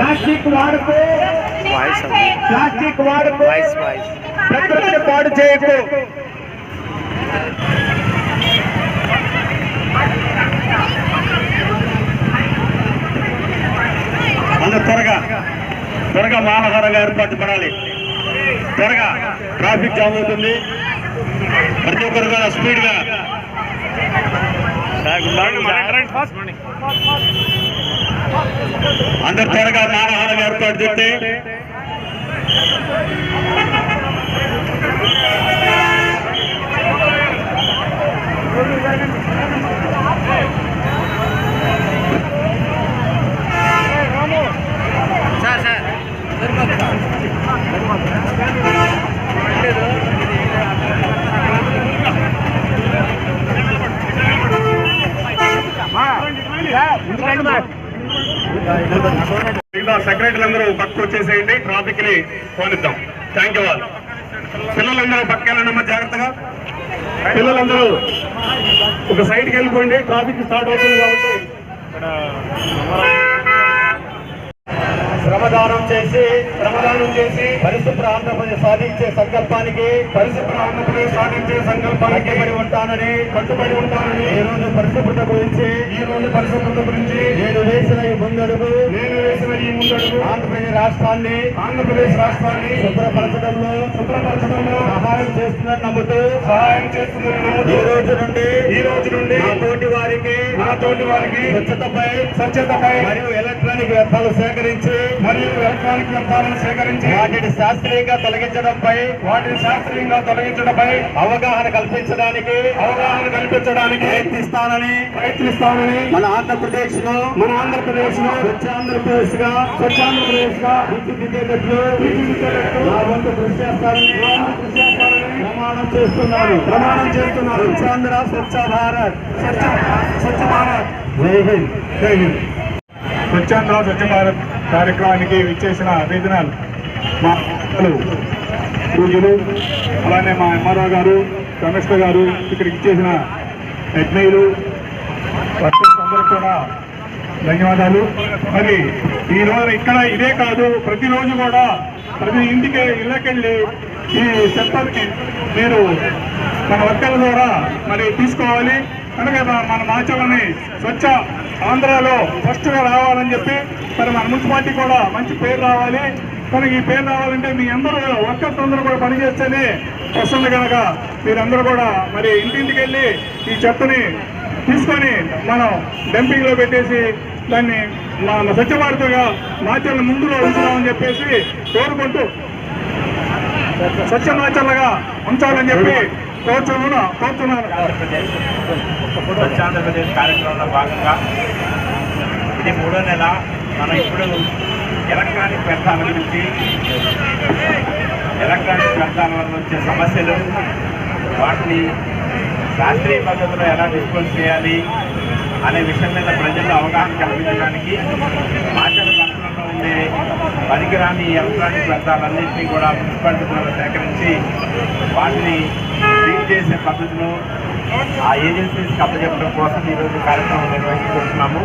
Plastic వాడుకో. Plastic వాడుకో. ప్రకృతిని పాడు చేయకు. అందరూ త్వరగా. త్వరగా మానహారంగా ఏర్పాటు పడాలి. త్వరగా ట్రాఫిక్ జామ్ అవుతుంది. ప్రతి ఒక్కరు కూడా స్పీడ్గా సార్ గుడ్ మార్నింగ్ సార్ అందరు త్వరగా మానహారం ఏర్పాటు చేస్తే సార్ సార్ మిగతా సెక్రటరీలు అందరూ వచ్చేసేయండి ట్రాఫిక్ని పోనిద్దాం. థ్యాంక్ యూ వాళ్ళు పిల్లలందరూ పక్కనమ్మా జాగ్రత్తగా. పిల్లలందరూ ఒక సైడ్కి వెళ్ళిపోండి. ట్రాఫిక్ స్టార్ట్ అవుతుంది కాబట్టి. శ్రమదానం చేసి శ్రమదానం చేసి పరిశుభ్ర ఆంధ్రప్రదేశ్ సాధించే సంకల్పానికి పరిశుభ్ర ఆంధ్రప్రదేశ్ సాధించే సంకల్పానికి కట్టుబడి ఉంటానని కట్టుబడి ఉంటానని ఈ రోజు పరిశుభ్రత గురించి ఈ రోజు పరిశుభ్రత గురించి నేను వేసిన ఈ ముందడుగు నేను వేసిన ఈ ముందడుగు ఆంధ్రప్రదేశ్ రాష్ట్రాన్ని ఆంధ్రప్రదేశ్ రాష్ట్రాన్ని శుభ్రపరచడంలో శుభ్రపరచడంలో సహాయం చేస్తుందని నమ్ముతూ సహాయం చేస్తుందని ఈ రోజు నుండి ఈ రోజు నుండి నా తోటి వారికి స్వచ్ఛతపై స్వచ్ఛతపై మరియు ఎలక్ట్రానిక్ వ్యర్థాలు సేకరించి మరియు ఎలక్ట్రానిక్ వ్యర్థాలను సేకరించి వాటిని శాస్త్రీయంగా తొలగించడంపై వాటిని శాస్త్రీయంగా తొలగించడంపై అవగాహన కల్పించడానికి అవగాహన కల్పించడానికి ప్రయత్నిస్తానని ప్రయత్నిస్తానని మన ఆంధ్రప్రదేశ్లో మన ఆంధ్రప్రదేశ్లో స్వచ్ఛ ఆంధ్రప్రదేశ్గా స్వచ్ఛ ఆంధ్రప్రదేశ్గా తీర్చిదిద్దేటట్లు తీర్చిదిద్దేటట్లు నా వంతు కృషి చేస్తానని కృషి ప్రమాణం చేస్తున్నారు. ప్రమాణం చేస్తున్నారు. స్వచ్ఛాంధ్ర స్వచ్ఛ భారత్. స్వచ్ఛ స్వచ్ఛ భారత్. జై హింద్. జై హింద్. స్వచ్ఛాంధ్ర స్వచ్ఛ భారత్ కార్యక్రమానికి విచ్చేసిన రీజనల్ మా పూజలు అలానే మా ఎంఆర్ఓ గారు కమిషనర్ గారు ఇక్కడికి ఇచ్చేసిన యజ్ఞయులు వర్కర్స్ కూడా ధన్యవాదాలు. మరి ఈ రోజు ఇక్కడ ఇదే కాదు ప్రతిరోజు కూడా ప్రతి ఇంటికి ఇళ్ళకెళ్ళి ఈ సెంటర్కి మీరు మన వర్కర్ల ద్వారా మరి తీసుకోవాలి. కనుక మన మాచలని స్వచ్ఛ ఆంధ్రాలో ఫస్ట్గా రావాలని చెప్పి మరి మన మున్సిపాలిటీ కూడా మంచి పేరు రావాలి. కనుక ఈ పేరు రావాలంటే మీ అందరూ వర్కర్స్ అందరూ కూడా పనిచేస్తేనే వస్తుంది కనుక మీరందరూ కూడా మరి ఇంటింటికి వెళ్ళి ఈ చెత్తని తీసుకొని మనం డంపింగ్లో పెట్టేసి దాన్ని మన స్వచ్ఛ భారత్గా మాచర్ల ముందులో ఉంచుదామని చెప్పేసి కోరుకుంటూ స్వచ్ఛ ఉంచాలని చెప్పి కోరుచున్నా కోరుతున్నాను. ఆంధ్రప్రదేశ్ ఆంధ్రప్రదేశ్ కార్యక్రమంలో భాగంగా ఇది మూడో నెల. మనం ఇప్పుడు ఎలక్ట్రానిక్ వ్యర్థాల గురించి ఎలక్ట్రానిక్ వ్యర్థాల వల్ల వచ్చే సమస్యలు వాటిని శాస్త్రీయ పద్ధతిలో ఎలా డిస్పోజ్ చేయాలి అనే విషయం మీద ప్రజల్లో అవగాహన కల్పించడానికి మాచల పట్టణంలో పనికిరాని ఎలక్ట్రానిక్ వ్యర్థాలన్నింటినీ కూడా మున్సిపాలిటీ ద్వారా సేకరించి వాటిని క్లీన్ చేసే పద్ధతిలో ఆ ఏజెన్సీస్కి అప్పచెప్పడం కోసం ఈరోజు కార్యక్రమం నిర్వహించుకుంటున్నాము.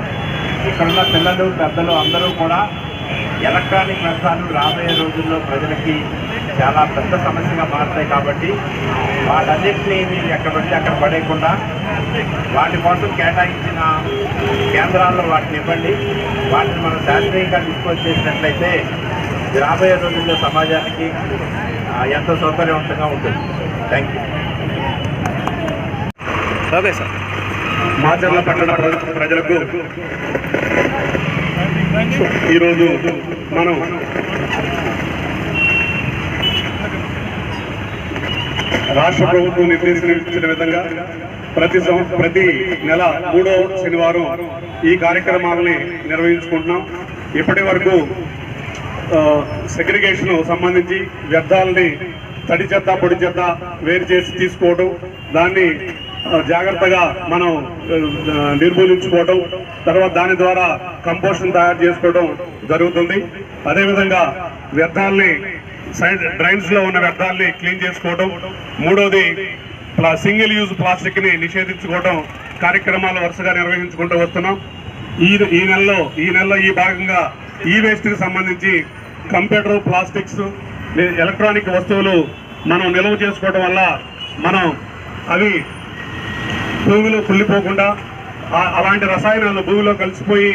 ఇక్కడున్న పిల్లలు పెద్దలు అందరూ కూడా ఎలక్ట్రానిక్ వ్యర్థాలు రాబోయే రోజుల్లో ప్రజలకి చాలా పెద్ద సమస్యగా మారుతాయి కాబట్టి వాటన్నిటినీ మీరు ఎక్కడ పడితే అక్కడ పడేయకుండా వాటి కోసం కేటాయించిన కేంద్రాల్లో వాటిని ఇవ్వండి. వాటిని మనం శాస్త్రీయంగా డిస్పోజ్ చేసినట్లయితే రాబోయే రోజుల్లో సమాజానికి ఎంతో సౌకర్యవంతంగా ఉంటుంది. Thank you okay sir. Macherla పట్టణ ప్ర- ప్రజలకు ఈరోజు మనం రాష్ట్ర ప్రభుత్వం నిర్దేశించిన విధంగా ప్రతి సం- ప్రతి నెల మూడో శనివారం ఈ కార్యక్రమాలని నిర్వహించుకుంటున్నాం. ఇప్పటి వరకు సెగ్రిగేషన్ సంబంధించి వ్యర్థాలని తడి చెత్త పొడి చెత్త వేరు చేసి తీసుకోవడం దాన్ని జాగ్రత్తగా మనం నిర్మూలించుకోవడం తర్వాత దాని ద్వారా కంపోస్షన్ తయారు చేసుకోవడం జరుగుతుంది. అదేవిధంగా వ్యర్థాలని సైడ్ డ్రైన్స్లో ఉన్న వ్యర్థాలని క్లీన్ చేసుకోవడం మూడోది సింగిల్ యూజ్ ప్లాస్టిక్ని నిషేధించుకోవడం కార్యక్రమాలు వరుసగా నిర్వహించుకుంటూ వస్తున్నాం. ఈ ఈ నెలలో ఈ నెలలో ఈ భాగంగా ఈ వేస్ట్కి సంబంధించి కంప్యూటర్ ప్లాస్టిక్స్ ఎలక్ట్రానిక్ వస్తువులు మనం నిల్వ చేసుకోవడం వల్ల మనం అవి భూమిలో కుళ్ళిపోకుండా అలాంటి రసాయనాలు భూమిలో కలిసిపోయి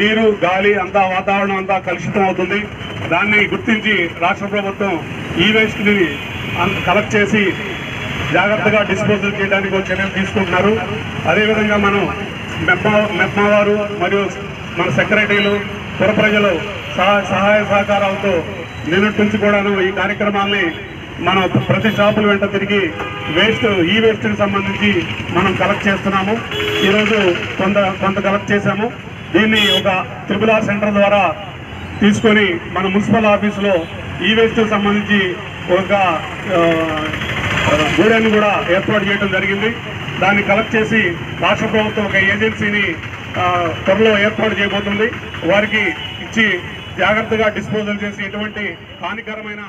నీరు గాలి అంతా వాతావరణం అంతా కలుషితం అవుతుంది. దాన్ని గుర్తించి రాష్ట్ర ప్రభుత్వం ఈ వేస్ట్ని కలెక్ట్ చేసి జాగ్రత్తగా డిస్పోజల్ చేయడానికి ఒక చర్యలు తీసుకుంటున్నారు. అదేవిధంగా మనం మెప్మా మెప్మా వారు మరియు మన సెక్రటరీలు పుర ప్రజలు సహాయ సహకారాలతో నిన్నటి నుంచి కూడాను ఈ కార్యక్రమాల్ని మనం ప్రతి షాపుల వెంట తిరిగి వేస్ట్ ఈ వేస్ట్కి సంబంధించి మనం కలెక్ట్ చేస్తున్నాము. ఈరోజు కొంత కొంత కలెక్ట్ చేశాము. దీన్ని ఒక త్రిపుల్ సెంటర్ ద్వారా తీసుకొని మన మున్సిపల్ ఆఫీసులో ఈ సంబంధించి ఒక ఆ, గూడెను కూడా ఏర్పాటు చేయడం జరిగింది. దాన్ని కలెక్ట్ చేసి రాష్ట్ర ప్రభుత్వం ఒక ఏజెన్సీని త్వరలో ఏర్పాటు చేయబోతుంది. వారికి ఇచ్చి జాగ్రత్తగా డిస్పోజల్ చేసి ఎటువంటి హానికరమైన